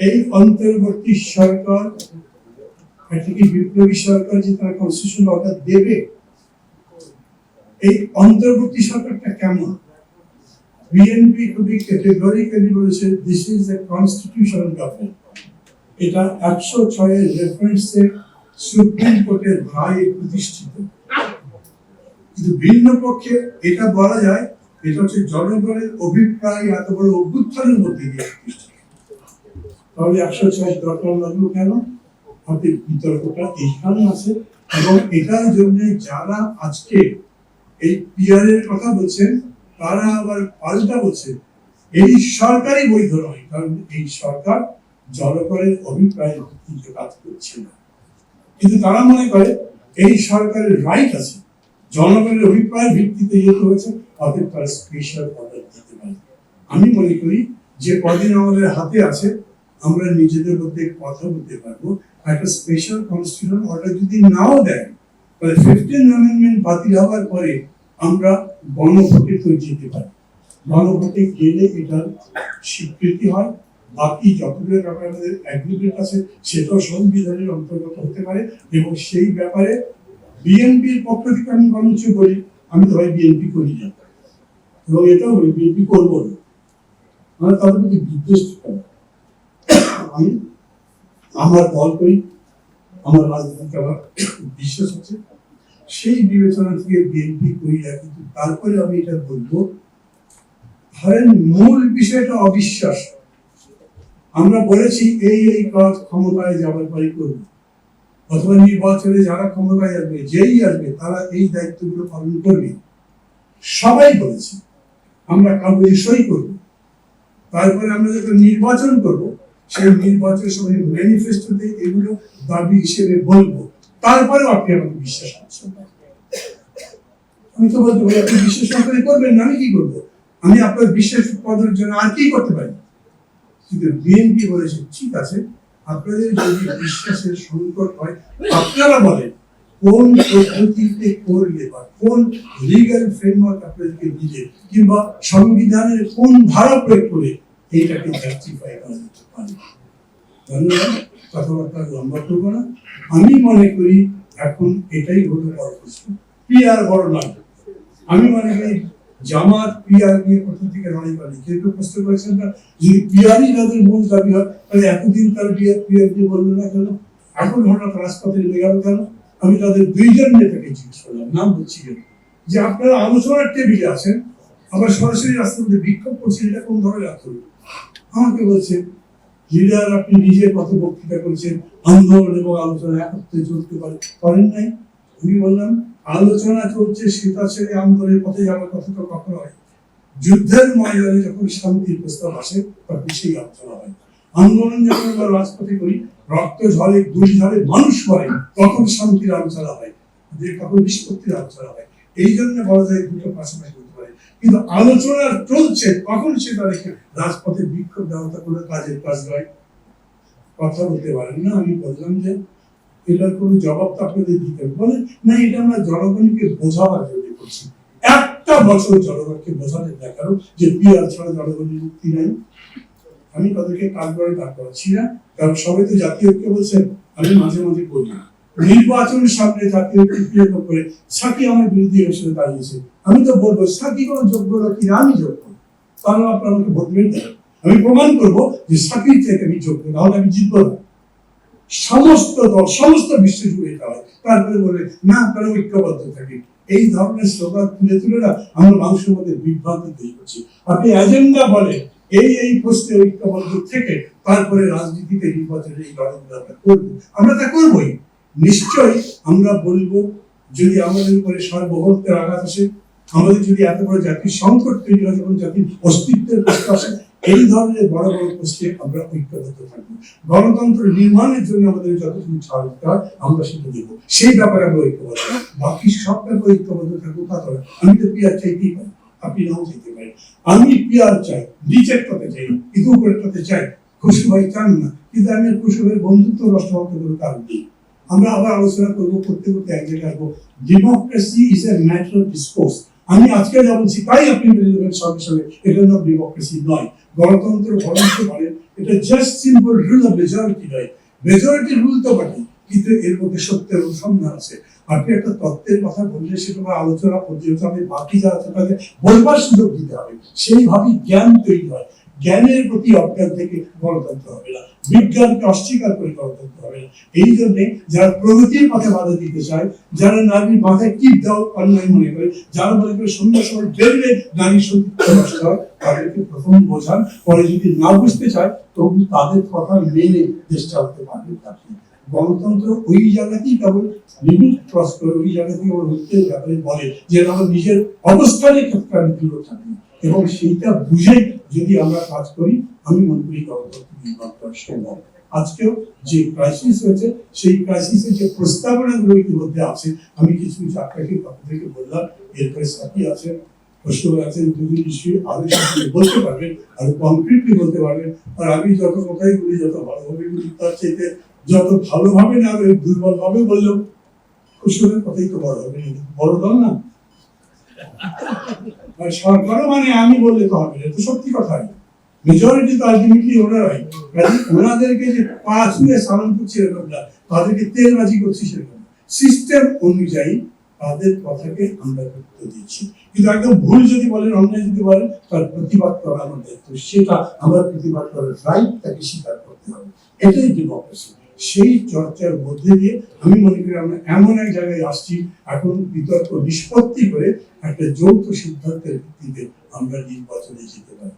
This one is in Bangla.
এই অন্তর্বর্তী সরকার একটা বিপ্লবী সরকার যে তারা কনস্টিটিউশন অর্ডার দেবে, এই অন্তর্বর্তী সরকারটা কেমন? বিএনপি খুবই ক্যাটেগরিক্যালি বলেছে this is a constitutional government এটা একশো ছয়ের রেফারেন্সে সুপ্রিম কোর্টের ভাই প্রতিষ্ঠিত। কিন্তু ভিন্ন পক্ষে এটা বলা যায়, এটা হচ্ছে জনগণের অভিপ্রায় এত বড় অভ্যুত্থানের মধ্যে দিয়ে প্রতিষ্ঠিত। তাহলে একশো ছয় দরকার লাগল কেন? আমাদের বিতর্কটা এইখানে আছে এবং এটার জন্য যারা আজকে এই পিআর এর কথা বলছেন, তারা আবার পাল্টা বলছে এই সরকারই বৈধ নয়, কারণ এই সরকার জনগণের অভিপ্রায় কাজ করছে না। কিন্তু তারা মনে করে এই সরকারের রাইট আছে, জনগণের অভিপ্রায় ভিত্তিতে ইয়ে হয়েছে অতএব তারা স্পেশাল অর্ডার দিতে পারে। আমি মনে করি যে কদিন আমাদের হাতে আছে আমরা নিজেদের মধ্যে কথা বলতে পারব, একটা স্পেশাল কনস্টিটিউশন অর্ডার যদি নাও দেয়, তাহলে ফিফটিন অ্যামেন্ডমেন্ট বাতিল হওয়ার পরে আমরা গণভোটে তো যেতে পারি। গণভোটে গেলে এটার স্বীকৃতি হয়, বাকি যতগুলো ব্যাপার আমাদের অ্যাগ্রিমেন্ট আছে, সেটাও সংবিধানের অন্তর্গত হতে পারে এবং সেই ব্যাপারে বিএনপির পক্ষ থেকে আমি বরঞ্চ বলি, আমি তো ভাই বিএনপি করি না। এবং এটাও বলি, বিএনপি করব না। মানে তাদের প্রতি বিদ্বেষ। আমি, আমার দল করি, আমার রাজনীতিতে আমার বিশ্বাস আছে। সেই বিবেচনা থেকে বিএনপি করি না, কিন্তু তারপরে আমি এটা বলব, ধরেন মূল বিষয়টা অবিশ্বাস আমরা বলেছি এই এই কাজ ক্ষমতায় যাবার পরে করব। অথবা নির্বাচনে যারা ক্ষমতায় আসবে, যেই আসবে, তারা এই দায়িত্বগুলো পালন করবে। সবাই বলেছে, আমরা কাগজে সই করব। তারপরে আমরা যখন নির্বাচন করব সেই নির্বাচনের সময় ম্যানিফেস্টোতে এগুলো দাবি হিসেবে বলব। তারপরেও আপনি আমাকে বিশ্বাস করছেন। আমি তো বলতে পারি আপনি বিশ্বাস না করে করবেন আমি কি করব? আমি আপনার বিশ্বাস পাওয়ার জন্য আর কি করতে পারি? কিন্তু বিএনপি বলেছে, ঠিক আছে, আপনাদের যদি বিশ্বাসের সংকট হয়, আপনারা বলেন, কোন পদ্ধতিতে করলে বা কোন লিগ্যাল ফ্রেমওয়ার্ক আপনাদেরকে দিলে কিংবা সংবিধানের কোন ধারা প্রয়োগ করে এইটাকে জাস্টিফাই করা যেতে ধন্যবাদ কথাবার্তা লম্বা করব না। আমি মনে করি এখন এটাই হলো বড় পিআর বড় নয় আমি মনে করি জামাত পিআর নিয়ে প্রথম থেকে লড়াই করেনি কেউ প্রশ্ন করেছেন না, যদি পিআরই তাদের মূল দাবি হয়, তাহলে এতদিন তারা পিআর পিআর দিয়ে বলল না কেন? এখন হঠাৎ রাজপথে নেমে গেল কেন? আমি তাদের দুইজন নেতাকে জিজ্ঞেস করলাম, নাম বলছি যে আপনারা আলোচনার টেবিলে আছেন, আবার সরাসরি রাস্তার মধ্যে বিক্ষোভ করছেন, এটা কোন ধরনের আচরণ? আমাকে বলছে লিডার আপনি বক্তৃতা করেছেন, আন্দোলন এবং আলোচনা একত্রে চলতে পারে, করেন নাই? আমি বললাম, আলোচনা চলছে ছেড়ে আন্দোলনের পথে যাওয়ার কথা তো কখনো হয় যুদ্ধের ময়দানে যখন শান্তির প্রস্তাব আসে, তখন সেই আলোচনা হয়। আন্দোলন যখন আমরা রাজপথে করি, রক্ত ঝরে গুলি ঝরে মানুষ মরে, তখন শান্তির আলোচনা হয়, যে তখন নিষ্পত্তির আলোচনা হয়। এই জন্য বলা যায় দুটো পাশাপাশি কিন্তু আলোচনা চলছে সেটা রেখে রাজপথে বিক্ষোভ কোনো কাজের কাজ নয়। কথা বলতে পারেন না, আমি বললাম যে, এটার কোনো জবাব তো আপনাদের দিতে বলে না, এটা আমরা জনগণকে বোঝাবার জন্য করছি। একটা বছর জনগণকে বোঝাতে দেখানো যে পিআর ছাড়া জনগণের মুক্তি নাই। আমি তাদেরকে কাজ করে দাঁড় করাচ্ছি না। কারণ সবাই তো জাতীয় ঐক্য বলছেন আমি মাঝে মাঝে বলি। নির্বাচনের সামনে জাতীয় ঐক্য করে। সাকি আমার বিরুদ্ধে এসে দাঁড়িয়েছে। আমি তো বলব, সাকি কোনো যোগ্য লোক না আমি যোগ্য। তাহলে আপনারা আমাকে ভোট দেবেন আমি প্রমাণ করব যে সাকির থেকে আমি যোগ্য, নাহলে আমি জিতবো না। সমস্ত দল, সমস্ত বিশ্ব জুড়ে এটা হয়। তারপরে বলে, না, আপনারা ঐক্যবদ্ধ থাকে এই ধরনের স্লোগান তুলে তুলে না আমরা মানুষের মধ্যে বিভ্রান্তি তৈরি করছি। আপনি এজেন্ডা বলেন, এই এই প্রশ্নে ঐক্যবদ্ধ থেকে তারপরে রাজনীতিতে নির্বাচনে এই লড়াইগুলো আমরা করব। আমরা তা করবোই। নিশ্চয়ই আমরা বলব, যদি আমাদের উপরে সার্বভৌমত্বের আঘাত আসে, আমাদের যদি এত বড় জাতির সংকট তৈরি হয়, যখন জাতির অস্তিত্বের আসে, এই ধরনের বড় বড় প্রশ্নে আমরা ঐক্যবদ্ধ থাকব। গণতন্ত্র নির্মাণের জন্য আমাদের যতটুকু ছাড় দিতে আমরা সেটা দেবো। সেই ব্যাপারে আমরা ঐক্যবদ্ধ। বাকি সব ব্যাপারে ঐক্যবদ্ধ থাকব, তা তো আমি তো পিয়ার চাইতেই পারি, আপনি নাও চাইতে পারেন। আমি পিয়ার চাই নিচের টাতে চাই কিন্তু উপরের টাতে চাই খুশি ভাই চান না। কিন্তু আমি খুশি ভাইয়ের বন্ধুত্ব নষ্ট হতে কোনো কারণ নেই। আমরা আবার আলোচনা করব, করতে করতে এক জায়গায় আসব। Democracy is a matter of discourse আমি আজকে যা বলছি তাই আপনি নেবেন সঙ্গে সঙ্গে, এটা নাম ডেমোক্রেসি নয়। গণতন্ত্র গণতন্ত্র এটা just simple rule of majority নয়। মেজরিটি রুল তো বটে, কিন্তু এর মধ্যে সত্যের অনুসন্ধান আছে। আপনি একটা তত্ত্বের কথা বললে সেটা আলোচনা পর্যন্ত আমি বাকি যা আছে বলবার সুযোগ দিতে হবে। সেইভাবেই জ্ঞান তৈরি হয়। জ্ঞানের প্রতি অজ্ঞান থেকে গণতন্ত্র হবে না। বিজ্ঞানকে অস্বীকার করে গণতন্ত্র হবে। এই জন্যে যারা প্রগতির পথে বাধা দিতে চায়, যারা নারীর মাথায় টিপ দাও অন্যায় মনে করে, যারা মনে করে সন্ধ্যার সময় বেরলে নারীর সত্যি নষ্ট হয় তাদেরকে প্রথম বোঝান, পরে যদি না বুঝতে চায়, তবু তাদের কথা মেনে দেশ চালাতে পারবে আপনি গণতন্ত্র ওই জায়গাতেই কেবল লিমিট ক্রস করে, ওই জায়গা থেকে আমার হত্যের ব্যাপারে বলে যে আমার নিজের অবস্থানে ক্ষেত্রে আমি দৃঢ় থাকি। এবং সেইটা বুঝে যদি আমরা কাজ করি, আমি মনে করি করা সম্ভব। আজকেও যে ক্রাইসিস হয়েছে, সেই ক্রাইসিসের যে প্রস্তাবনাগুলো ইতিমধ্যে আছে, আমি কিছু কিছু আপনাকে আপনাদেরকে বললাম। এরপরে সাথী আছেন প্রশ্ন আছেন আরও বলতে পারবেন, আরও কমপ্লিটলি বলতে পারবেন। আর আমি যত কথাই বলি, যত ভালোভাবে বলি, তার চাইতে যত ভালোভাবে না আমি দুর্বল ভাবে বললাম কুশলের কথাই তো বড় হবে বড় দল না। সরকারও মানে আমি বললে তো হবে এটা সত্যি কথাই মেজরিটি তো আলটিমেটলি ওনারাই। ওনাদেরকে যে পা ছুঁয়ে সালাম করছি এরকম না, তাদেরকে তেলবাজি করছি সেরকম সিস্টেম অনুযায়ী তাদের কথাকে আমরা গুরুত্ব দিচ্ছি। কিন্তু একদম ভুল যদি বলেন, অন্যায় যদি বলেন, তার প্রতিবাদ করা আমার দায়িত্ব। সেটা আমরা প্রতিবাদ করার রাইট তাকে স্বীকার করতে হবে। এটাই ডেমোক্রেসি সেই চর্চার মধ্যে দিয়ে আমি মনে করি আমরা এমন এক জায়গায় আসছি, এখন বিতর্ক, নিষ্পত্তি করে একটা যৌথ সিদ্ধান্তের ভিত্তিতে আমরা নির্বাচনে যেতে পারি।